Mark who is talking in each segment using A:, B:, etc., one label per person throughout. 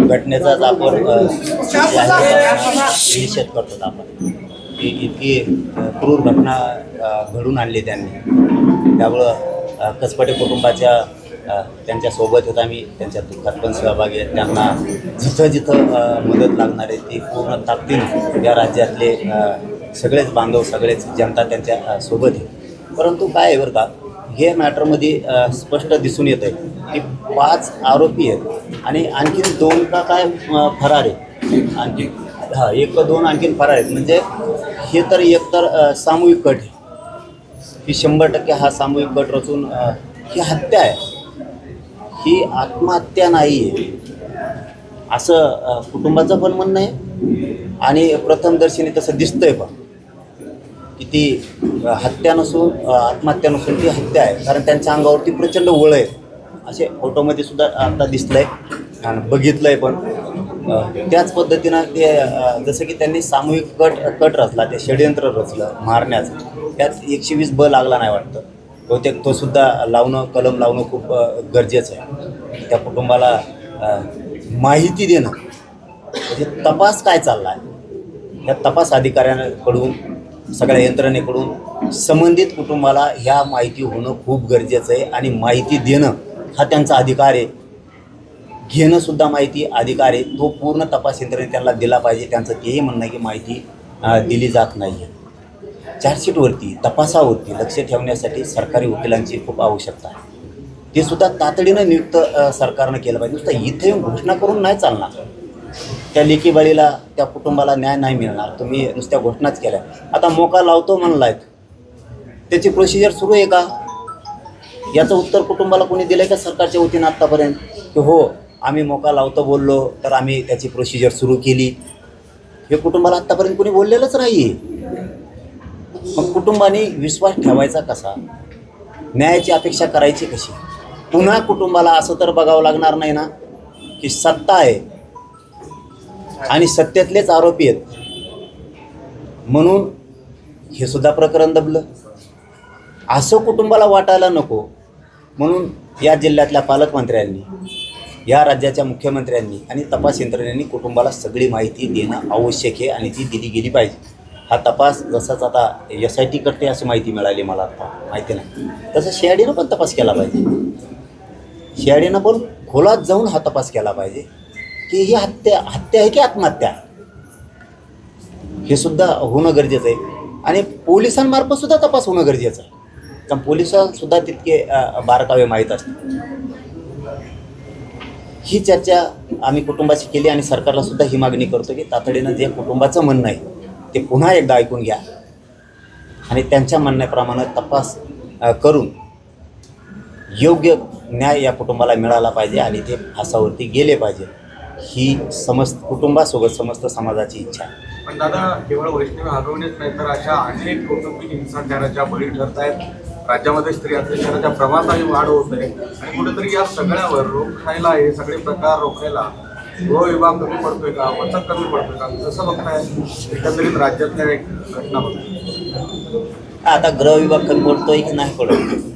A: घटनेचाच आपण निषेध करतो आपण. की इतकी क्रूर घटना घडून आणली त्यांनी. त्यामुळं कसपटे कुटुंबाच्या त्यांच्यासोबत होता आम्ही त्यांच्या दुःखात पण सहभागी आहेत त्यांना जिथं जिथं मदत लागणार आहे ती पूर्ण ताकदीनं या राज्यातले सगळेच बांधव सगळेच जनता त्यांच्यासोबत आहे. परंतु काय आहे बरं का हे मॅटरमध्ये स्पष्ट दिसून येत आहे की पाच आरोपी आहेत आणि आणखीन दोन का काय फरार आहे आणखी. हां एक दोन आणखीन फरार आहेत. म्हणजे हे तर एकतर अ, सामूहिक कट आहे. ही शंभर टक्के हा सामूहिक गट रचून ही हत्या आहे. ही आत्महत्या नाही आहे. असं कुटुंबाचं पण म्हणणं आहे आणि प्रथमदर्शनी तसं दिसतंय पण. की ती हत्या नसून आत्महत्या नसून ती हत्या आहे. कारण त्यांच्या अंगावरती प्रचंड वळ आहे. असे फोटोमध्ये सुद्धा आता दिसलं आहे आणि बघितलं आहे पण त्याच पद्धतीनं ते जसं की त्यांनी सामूहिक कट कट रचला ते षडयंत्र रचलं मारण्याचं. त्यात एकशे वीस ब लागला नाही वाटतं. बहुतेक तो सुद्धा लावणं कलम लावणं खूप गरजेचं आहे. त्या कुटुंबाला माहिती देणं. म्हणजे तपास काय चालला आहे या तपास अधिकाऱ्यांकडून सगळ्या यंत्रणेकडून संबंधित कुटुंबाला ह्या माहिती होणं खूप गरजेचं आहे आणि माहिती देणं हा त्यांचा अधिकार आहे. घेणंसुद्धा माहिती अधिकार आहे. तो पूर्ण तपास यंत्रणेने त्यांना दिला पाहिजे. त्यांचं तेही म्हणणं आहे की माहिती दिली जात नाही आहे चार्जशीटवरती तपासावरती लक्ष ठेवण्यासाठी सरकारी वकिलांची खूप आवश्यकता आहे. ते सुद्धा तातडीनं नियुक्त सरकारनं केलं पाहिजे. नुसतं इथे घोषणा करून नाही चालणार. त्या लेकीबाळीला त्या कुटुंबाला न्याय नाही मिळणार. तुम्ही नुसत्या घोषणाच केल्या. आता मोका लावतो म्हणलायत त्याची प्रोसिजर सुरू आहे का? याचं उत्तर कुटुंबाला कोणी दिलं आहे का सरकारच्या वतीनं आत्तापर्यंत की हो आम्ही मोका लावतो बोललो तर आम्ही त्याची प्रोसिजर सुरू केली. हे कुटुंबाला आत्तापर्यंत कोणी बोललेलंच नाही मग कुटुंबाने विश्वास ठेवायचा कसा? न्यायाची अपेक्षा करायची कशी? पुन्हा कुटुंबाला असं तर बघावं लागणार नाही ना? की सत्ता आहे. आणि सत्यातलेच आरोपी आहेत. म्हणून हे सुद्धा प्रकरण दबलं. असं कुटुंबाला वाटायला नको. म्हणून या जिल्ह्यातल्या पालकमंत्र्यांनी या राज्याच्या मुख्यमंत्र्यांनी आणि तपास यंत्रणेने कुटुंबाला सगळी माहिती देणं आवश्यक आहे आणि ती दिली गेली पाहिजे. हा तपास जसाच आता एस आय टी करते अशी माहिती मिळाली मला आता. माहिती नाही. तसं शेआडीनं पण तपास केला पाहिजे. शेआडीनं पण खोलात जाऊन हा तपास केला पाहिजे. की ही हत्या हत्या आहे की आत्महत्या? हे सुद्धा होणं गरजेचं आहे. आणि पोलिसांमार्फत सुद्धा तपास होणं गरजेचं आहे. कारण पोलिसांसुद्धा तितके बारकावे माहीत असतात. ही चर्चा आम्ही कुटुंबाशी केली आणि सरकारला सुद्धा ही मागणी करतो की तातडीनं जे कुटुंबाचं म्हणणं आहे ते पुन्हा एकदा ऐकून घ्या. आणि त्यांच्या म्हणण्याप्रमाणे तपास करून योग्य न्याय या कुटुंबाला मिळाला पाहिजे आणि ते फासावरती गेले पाहिजे. ही समस्त कुटुंबासोबत समस्त समाजाची इच्छा आहे.
B: पण दादा केवळ वैष्णवी हरवणेच नाही तर अशा अनेक कौटुंबिक हिंसाचाराच्या बळी ठरत आहेत राज्यामध्ये स्त्री अत्याचाराच्या प्रमाणातही वाढ होत आहे. आणि कुठेतरी या सगळ्यावर रोखायला हे सगळे प्रकार रोखायला गृह विभाग कमी पडतोय का? वचक कमी पडतोय का? जसं बघताय? एकंदरीत राज्यातल्या एक घटना बघतोय
A: आता गृह विभाग कमी पडतोय की नाही पडत?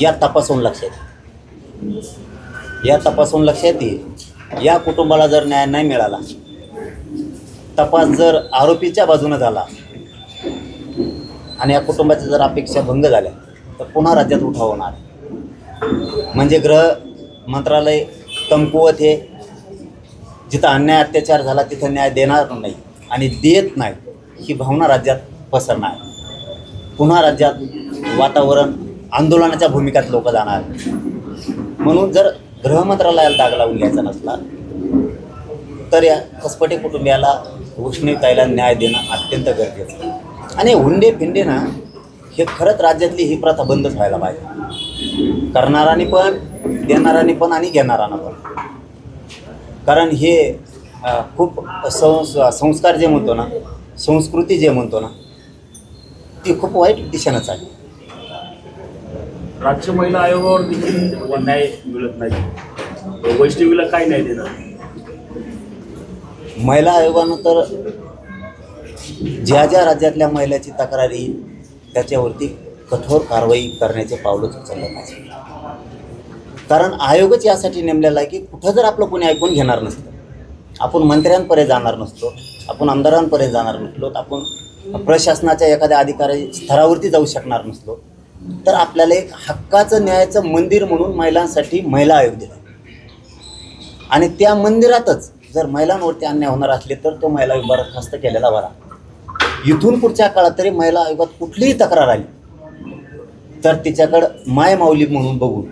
A: या तपासून लक्षात. या तपासून लक्षात येईल. या कुटुंबाला जर न्याय नाही मिळाला तपास जर आरोपीच्या बाजूनं झाला आणि या कुटुंबाच्या जर अपेक्षा भंग झाल्या तर पुन्हा राज्यात उठाव होणार. म्हणजे गृह मंत्रालय कमकुवत हे जिथं अन्याय अत्याचार झाला तिथं न्याय देणार नाही आणि देत नाही ही भावना राज्यात पसरणार. पुन्हा राज्यात वातावरण आंदोलनाच्या भूमिकात लोक जाणार. म्हणून जर गृहमंत्रालयाला दाग लावून घ्यायचा नसला तर या कसपटे कुटुंबियाला उष्णताईला न्याय देणं अत्यंत गरजेचं आणि हुंडे फिंडे ना हे खरंच राज्यातली ही प्रथा बंदच व्हायला पाहिजे. करणाराने पण देणाराने पण आणि घेणारानं पण. कारण हे खूप संस संस्कार जे म्हणतो ना संस्कृती जे म्हणतो ना ती खूप वाईट दिशेनं चालली
C: राज्य महिला आयोगावर देखील न्याय मिळत नाही. वैष्णवीला काय न्याय देणार?
A: महिला आयोगानं तर ज्या ज्या राज्यातल्या महिलाची तक्रार येईल त्याच्यावरती कठोर कारवाई करण्याचे पावलंच उचललं पाहिजे. कारण आयोगच यासाठी नेमलेला आहे की कुठं जर आपलं कोणी ऐकून घेणार नसतं आपण मंत्र्यांपर्यंत जाणार नसतो आपण आमदारांपर्यंत जाणार नसलो आपण प्रशासनाच्या एखाद्या अधिकारी स्तरावरती जाऊ शकणार नसलो तर आपल्याला एक हक्काचं न्यायाचं मंदिर म्हणून महिलांसाठी महिला आयोग दिला. आणि त्या मंदिरातच जर महिलांवरती अन्याय होणार असले तर तो महिला आयोग बरखास्त केलेला बरा. इथून पुढच्या काळात तरी महिला आयोगात कुठलीही तक्रार आली. तर तिच्याकडं माय माऊली म्हणून बघून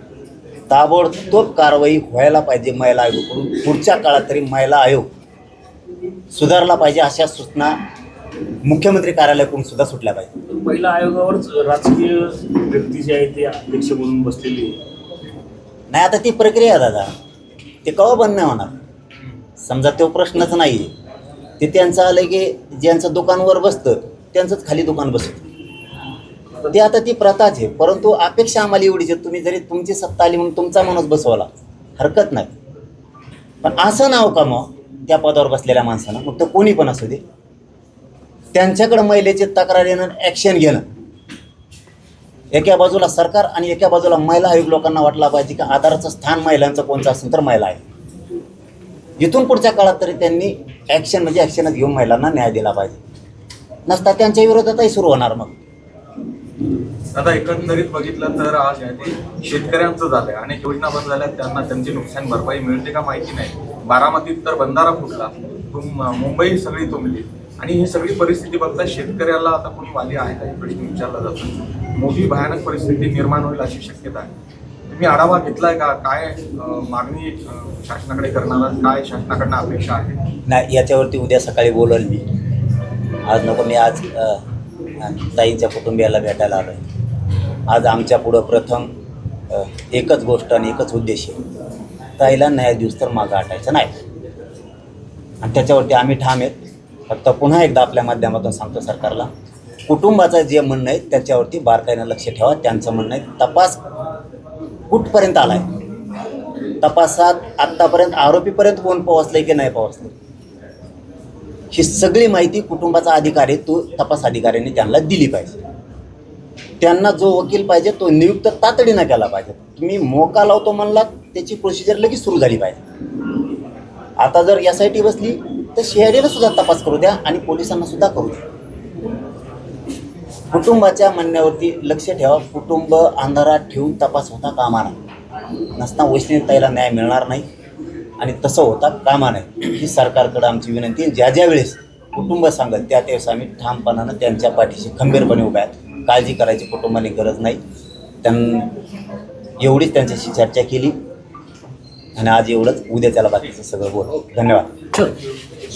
A: ताबडतोब कारवाई व्हायला पाहिजे महिला आयोगाकडून. पुढच्या काळात तरी महिला आयोग सुधारला पाहिजे अशा सूचना मुख्यमंत्री कार्यालयाकडून सुद्धा सुटल्या पाहिजे.
C: पहिल्या आयोगावरच राजकीय व्यक्ती जे आहे ते अध्यक्ष म्हणून बसलेली आहे.
A: नाही आता ती प्रक्रिया आहे दादा. ते केव्हा बंद नाही होणार? समजा तो प्रश्नच नाही आहे ते त्यांचं आलं की ज्यांचं दुकानवर बसतं त्यांचंच खाली दुकान बसतं. ते आता ती प्रथाच आहे परंतु अपेक्षा आम्हाला एवढीच आहे तुम्ही जरी तुमची सत्ता आली म्हणून तुमचा माणूस बसवला हरकत नाही. पण असं नाव का मग त्या पदावर बसलेल्या माणसानं मग तो कोणी पण असू दे. त्यांच्याकडं महिलेची तक्रार येणं ॲक्शन घेणं. एका बाजूला सरकार आणि एका बाजूला महिला आयोग लोकांना वाटला पाहिजे की आधाराचं स्थान महिलांचं कोणतं असेल तर महिला आहे. इथून पुढच्या काळात तरी त्यांनी ॲक्शन म्हणजे ॲक्शनच घेऊन महिलांना न्याय दिला पाहिजे. नसता त्यांच्या विरोधातही सुरू होणार मग.
B: आता एकंदरीत बघितलं तर आज शेतकऱ्यांचं झालंय. अनेक योजना बंद झाल्या त्यांना त्यांची नुकसान भरपाई मिळते का माहिती नाही. बारामतीत तर बंधारा फुटला. मुंबई सगळी तुंबली. आणि ही सगळी परिस्थिती बघता शेतकऱ्याला आता कोणी वाली आहे का? प्रश्न विचारला जातो. मोठी भयानक परिस्थिती निर्माण होईल अशी शक्यता आहे. तुम्ही आढावा घेतलाय का? काय मागणी शासनाकडे करणार काय शासनाकडनं अपेक्षा आहे?
A: नाही याच्यावरती उद्या सकाळी बोलल मी. आज नको मी आज ताईंच्या कुटुंबियाला भेटायला आलो आहे आज आमच्या पुढं प्रथम एकच गोष्ट आणि एकच उद्देश आहे. ताईला न्याय दिवस तर मागं हटायचं नाही. आणि त्याच्यावरती आम्ही ठाम आहेत. फक्त पुन्हा एकदा आपल्या माध्यमातून सांगतो सरकारला कुटुंबाचं जे म्हणणं आहे त्याच्यावरती बारकाईनं लक्ष ठेवा त्यांचं म्हणणं आहे तपास कुठपर्यंत आला आहे तपासात आत्तापर्यंत आरोपीपर्यंत कोण पोहोचले की नाही पोहोचलं ही सगळी माहिती कुटुंबाचा अधिकारी तो तपास अधिकाऱ्यांनी त्यांना दिली पाहिजे. त्यांना जो वकील पाहिजे तो नियुक्त तातडीनं केला पाहिजे. तुम्ही मोका लावतो म्हणला त्याची प्रोसिजर लगेच सुरू झाली पाहिजे. आता जर एस आय टी बसली तर सीआयडीला सुद्धा तपास करू द्या आणि पोलिसांना सुद्धा करू द्या. कुटुंबाच्या म्हणण्यावरती लक्ष ठेवा. कुटुंब अंधारात ठेवून तपास होता कामा नाही नसता वैष्णवताईला न्याय मिळणार नाही आणि तसं होता कामा नये. ही सरकारकडं आमची विनंती आहे. ज्या ज्या वेळेस कुटुंब सांगत त्या त्यावेळेस आम्ही ठामपणानं त्यांच्या पाठीशी खंबीरपणे उभ्या आहेत. काळजी करायची कुटुंबाने गरज नाही. त्यां एवढीच त्यांच्याशी चर्चा केली. आणि आज एवढंच. उद्या त्याला बाकीचं सगळं बोल. धन्यवाद.